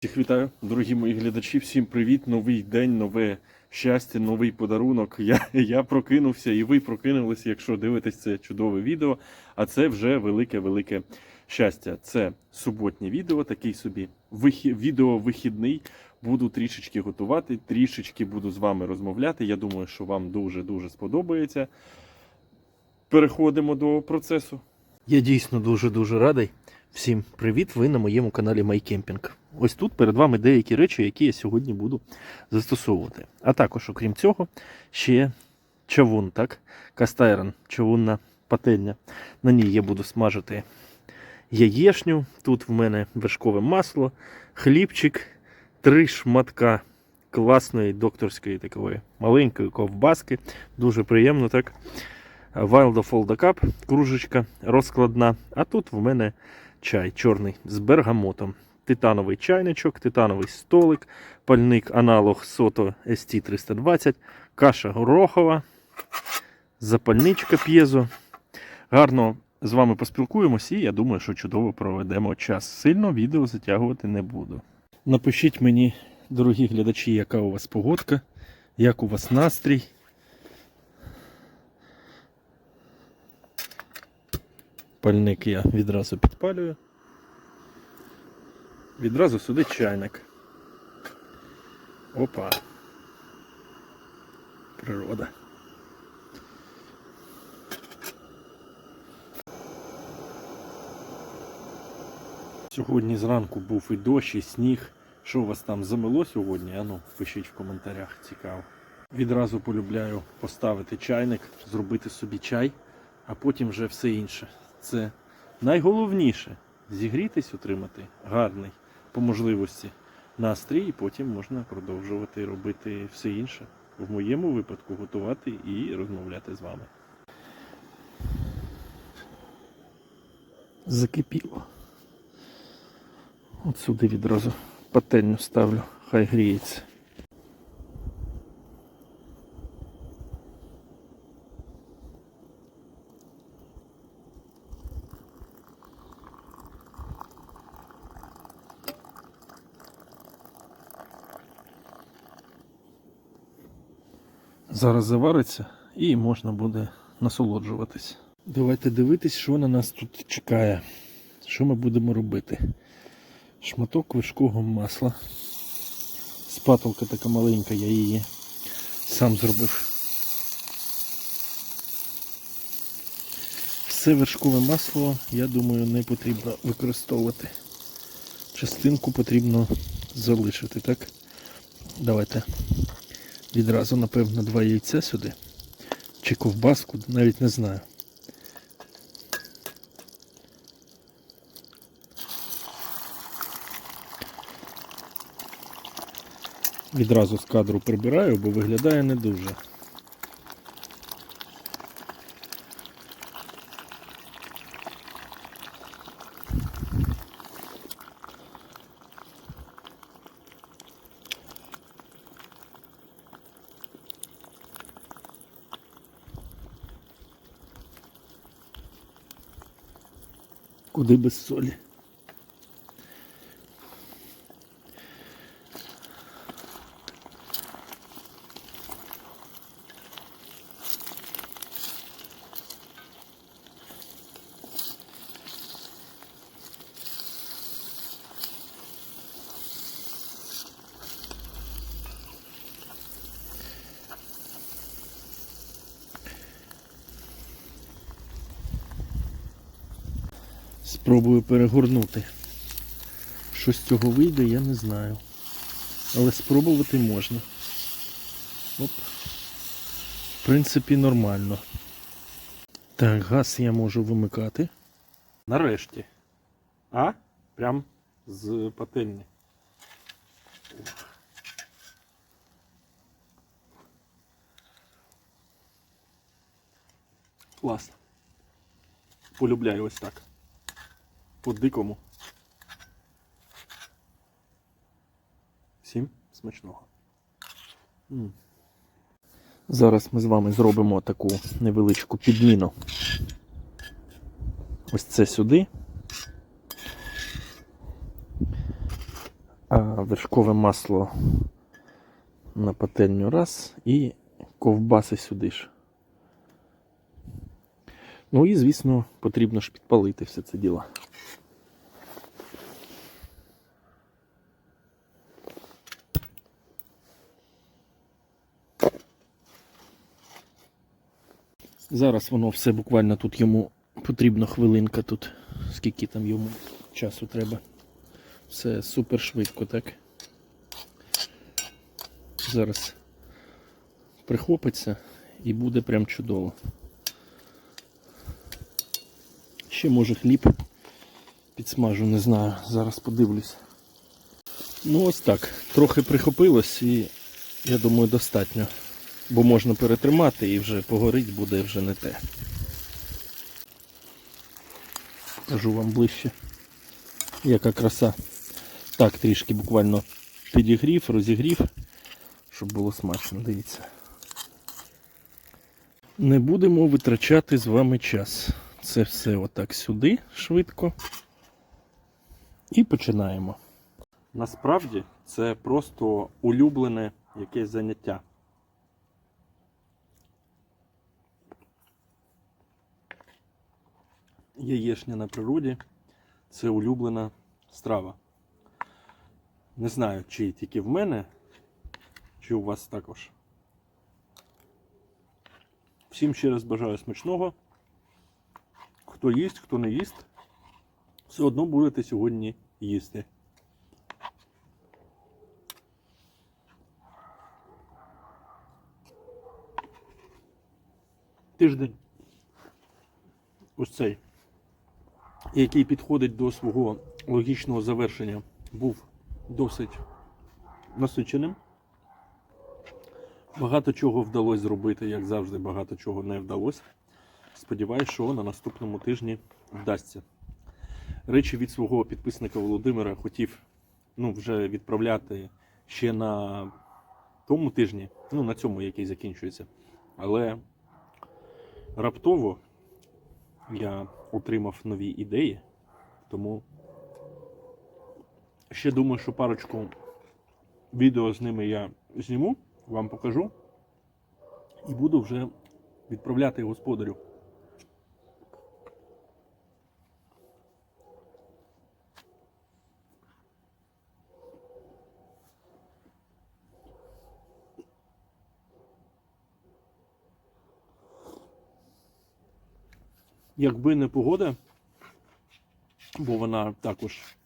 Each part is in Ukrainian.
Всіх вітаю, дорогі мої глядачі. Всім привіт! Новий день, нове щастя, новий подарунок. Я, я прокинувся, і ви прокинулися, якщо дивитесь це чудове відео. А це вже велике-велике щастя. Це суботнє відео, такий собі вихі, відео вихідний. Буду трішечки готувати, трішечки буду з вами розмовляти. Я думаю, що вам дуже-дуже сподобається. Переходимо до процесу. Я дійсно дуже-дуже радий. Всім привіт! Ви на моєму каналі MyCamping. Ось тут перед вами деякі речі, які я сьогодні буду застосовувати. А також, окрім цього, ще чавун, так? Кастайрон, чавунна пательня. На ній я буду смажити яєшню. Тут в мене вершкове масло, хлібчик, три шматка класної докторської такої маленької ковбаски. Дуже приємно, так? Wild of Old Cup, кружечка розкладна. А тут в мене чай чорний з бергамотом. Титановий чайничок, титановий столик, пальник аналог Soto ST320, каша горохова, запальничка п'єзо. Гарно з вами поспілкуємося і я думаю, що чудово проведемо час. Сильно відео затягувати не буду. Напишіть мені, дорогі глядачі, яка у вас погодка, як у вас настрій. Пальник я відразу підпалюю. Відразу сюди чайник. Опа. Природа. Сьогодні зранку був і дощ, і сніг. Що у вас там замело сьогодні? Ану, пишіть в коментарях, цікаво. Відразу полюбляю поставити чайник, зробити собі чай, а потім вже все інше. Це найголовніше зігрітись, отримати гарний по можливості настрій, і потім можна продовжувати робити все інше. В моєму випадку готувати і розмовляти з вами. Закипіло. От сюди відразу пательню ставлю, хай гріється. Зараз завариться і можна буде насолоджуватись. Давайте дивитись, що на нас тут чекає. Що ми будемо робити? Шматок вершкового масла. Спатулка така маленька, я її сам зробив. Все вершкове масло, я думаю, не потрібно використовувати. Частинку потрібно залишити, так? Давайте відразу, напевно, два яйця сюди. Чи ковбаску, навіть не знаю. Відразу з кадру прибираю, бо виглядає не дуже. Куди без солі? Спробую перегорнути. Що з цього вийде, я не знаю. Але спробувати можна. Оп. В принципі, нормально. Так, газ я можу вимикати. Нарешті. А? Прям з пательні. Класно. Полюбляю ось так по-дикому. Всім смачного. М. Зараз ми з вами зробимо таку невеличку підміну. Ось це сюди. А вершкове масло на пательню раз і ковбаси сюди ж. Ну і, звісно, потрібно ж підпалити все це діло. Зараз воно все буквально тут йому потрібна хвилинка тут. Скільки там йому часу треба. Все супер швидко, так? Зараз прихопиться і буде прям чудово. Ще може хліб підсмажу, не знаю. Зараз подивлюсь. Ну ось так. Трохи прихопилось і я думаю достатньо. Бо можна перетримати і вже погорить буде вже не те. Кажу вам ближче. Яка краса. Так, трішки буквально підігрів, розігрів, щоб було смачно, дивіться. Не будемо витрачати з вами час. Це все отак сюди швидко. І починаємо. Насправді це просто улюблене якесь заняття. Яєшня на природі це улюблена страва. Не знаю, чи тільки в мене, чи у вас також. Всім ще раз бажаю смачного. Хто їсть, хто не їсть, все одно будете сьогодні їсти. Тиждень. Ось цей, який підходить до свого логічного завершення, був досить насиченим. Багато чого вдалося зробити, як завжди, багато чого не вдалося. Сподіваюсь, що на наступному тижні вдасться. Речі від свого підписника Володимира хотів ну, вже відправляти ще на тому тижні, ну на цьому, який закінчується. Але раптово я отримав нові ідеї, тому ще думаю, що парочку відео з ними я зніму, вам покажу і буду вже відправляти господарю. Якби не погода, бо вона також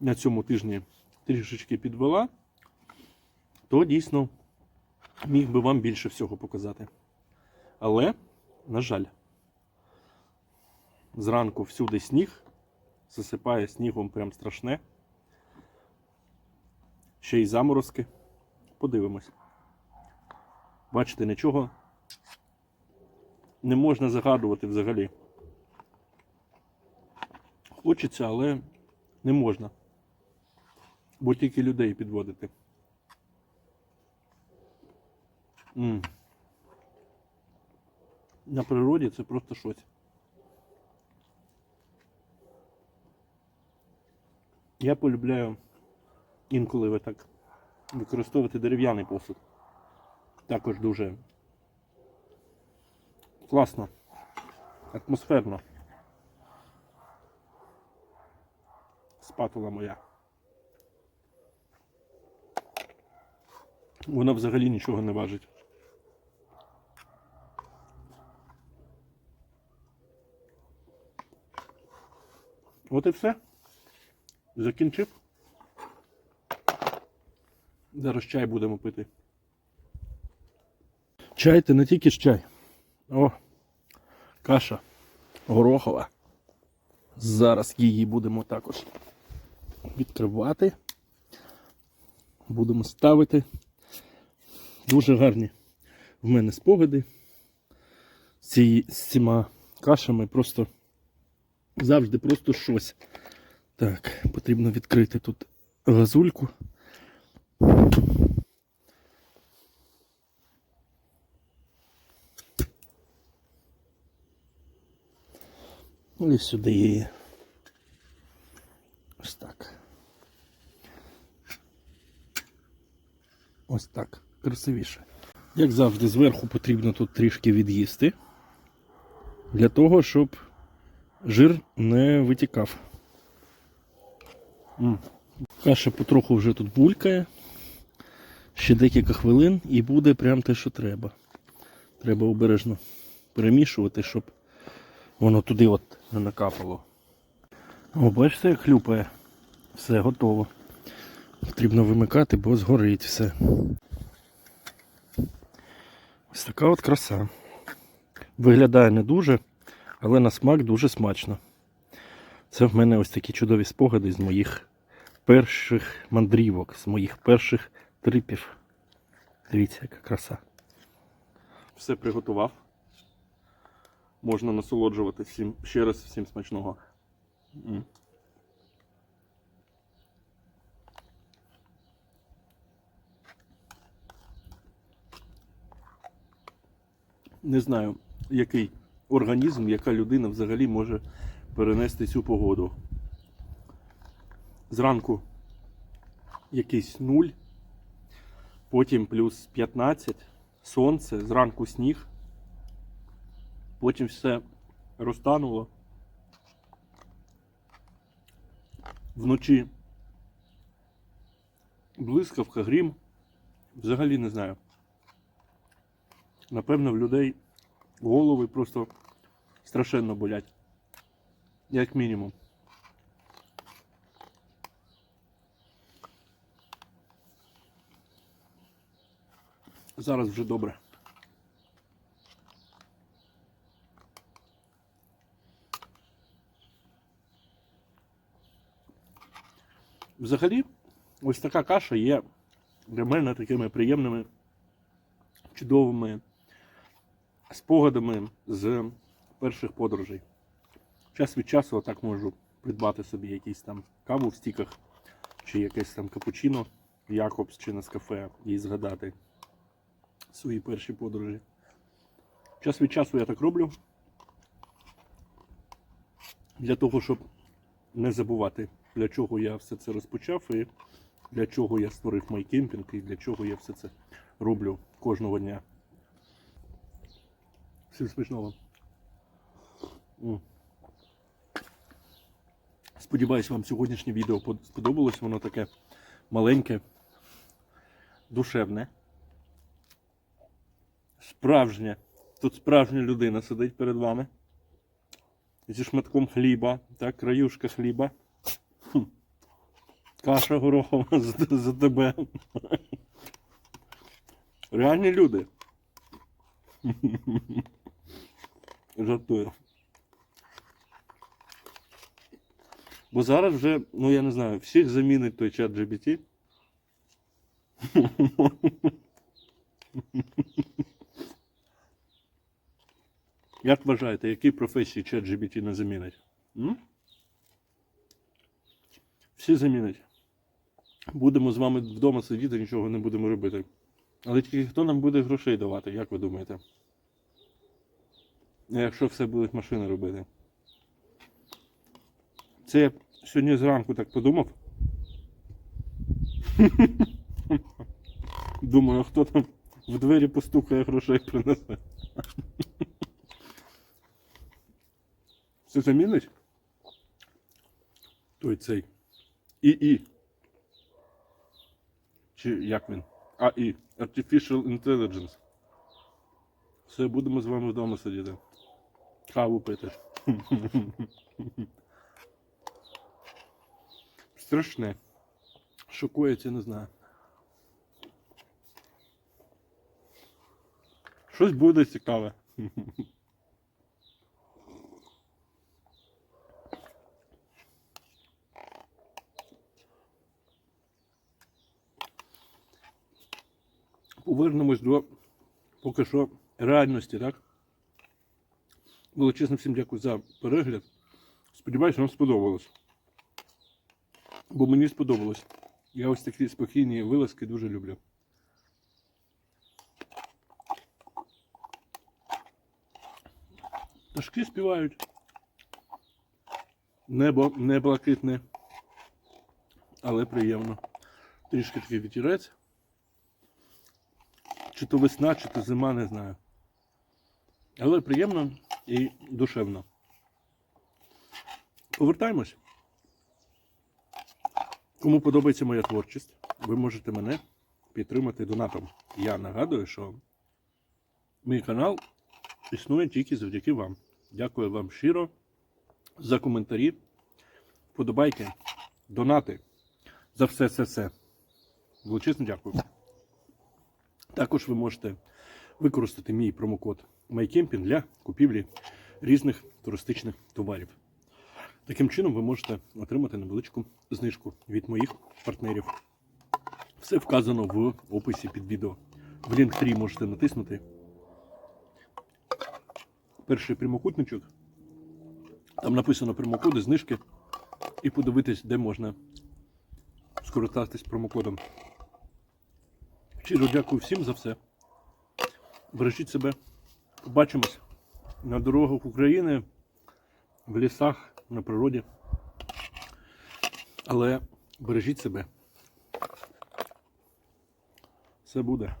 на цьому тижні трішечки підвела, то дійсно міг би вам більше всього показати. Але, на жаль, зранку всюди сніг, засипає снігом прям страшне. Ще й заморозки. Подивимось. Бачите, нічого не можна загадувати взагалі. Хочеться, але не можна. Бо тільки людей підводити. м На природі це просто щось. Я полюбляю інколи ви так використовувати дерев'яний посуд. Також дуже класно, атмосферно. Спатула моя. Вона взагалі нічого не важить. От і все. Закінчив. Зараз чай будемо пити. Чай це не тільки ж чай. О, каша горохова. Зараз її будемо також відкривати. Будемо ставити. Дуже гарні в мене спогади з, цими кашами. Просто завжди просто щось. Так, потрібно відкрити тут газульку. Ну і сюди її. Ось так. ось так, красивіше. Як завжди, зверху потрібно тут трішки від'їсти. Для того, щоб жир не витікав. Каша потроху вже тут булькає. Ще декілька хвилин і буде прям те, що треба. Треба обережно перемішувати, щоб воно туди от не накапало. О, бачите, як хлюпає. Все готово. Потрібно вимикати, бо згорить все. Ось така от краса. Виглядає не дуже, але на смак дуже смачно. Це в мене ось такі чудові спогади з моїх перших мандрівок, з моїх перших трипів. Дивіться, яка краса. Все приготував. Можна насолоджуватися. Ще раз всім смачного. Не знаю, який організм, яка людина взагалі може перенести цю погоду. Зранку якийсь нуль, потім плюс 15, сонце, зранку сніг, потім все розтануло. Вночі блискавка, грім. Взагалі не знаю. Напевно, в людей голови просто страшенно болять. Як мінімум. Зараз вже добре. Взагалі, ось така каша є для мене такими приємними, чудовими спогадами з перших подорожей. Час від часу отак можу придбати собі якийсь там каву в стіках, чи якесь там капучино, Якобс чи Нескафе і згадати свої перші подорожі. Час від часу я так роблю. Для того, щоб не забувати, для чого я все це розпочав, і для чого я створив майкемпінг, і для чого я все це роблю кожного дня. Всім смачного. Сподіваюсь, вам сьогоднішнє відео сподобалось. Воно таке маленьке, душевне. Справжнє. Тут справжня людина сидить перед вами. Зі шматком хліба, так, краюшка хліба. Каша горохова за, за тебе. Реальні люди. Жартую. Бо зараз вже, ну я не знаю, всіх замінить той чат GBT. Як вважаєте, які професії чат GBT не замінить? М? Всі замінить. Будемо з вами вдома сидіти, нічого не будемо робити. Але тільки хто нам буде грошей давати, як ви думаєте? Якщо все будуть машини робити. Це я сьогодні зранку так подумав. Думаю, хто там в двері постукає, грошей принесе. Це замінить? Той цей. ІІ. Чи як він? АІ. Artificial Intelligence. Все, будемо з вами вдома сидіти. Каву пити. Страшне. Шокується, не знаю. Щось буде цікаве. Повернемось до поки що реальності, так? Величезно всім дякую за перегляд. Сподіваюсь, вам сподобалось. Бо мені сподобалось. Я ось такі спокійні вилазки дуже люблю. Пташки співають. Небо не блакитне, але приємно. Трішки такий вітірець. чи то весна, чи то зима, не знаю. Але приємно і душевно. Повертаємось. Кому подобається моя творчість, ви можете мене підтримати донатом. Я нагадую, що мій канал існує тільки завдяки вам. Дякую вам щиро за коментарі, подобайки, донати за все це все. Величезно дякую. Також ви можете використати мій промокод MyCamping для купівлі різних туристичних товарів. Таким чином ви можете отримати невеличку знижку від моїх партнерів. Все вказано в описі під відео. В лінк 3 можете натиснути. Перший прямокутничок. Там написано промокоди, знижки. І подивитись, де можна скористатись промокодом. Щиро дякую всім за все. Бережіть себе. Побачимось на дорогах України, в лісах, на природі. Але бережіть себе. Все буде.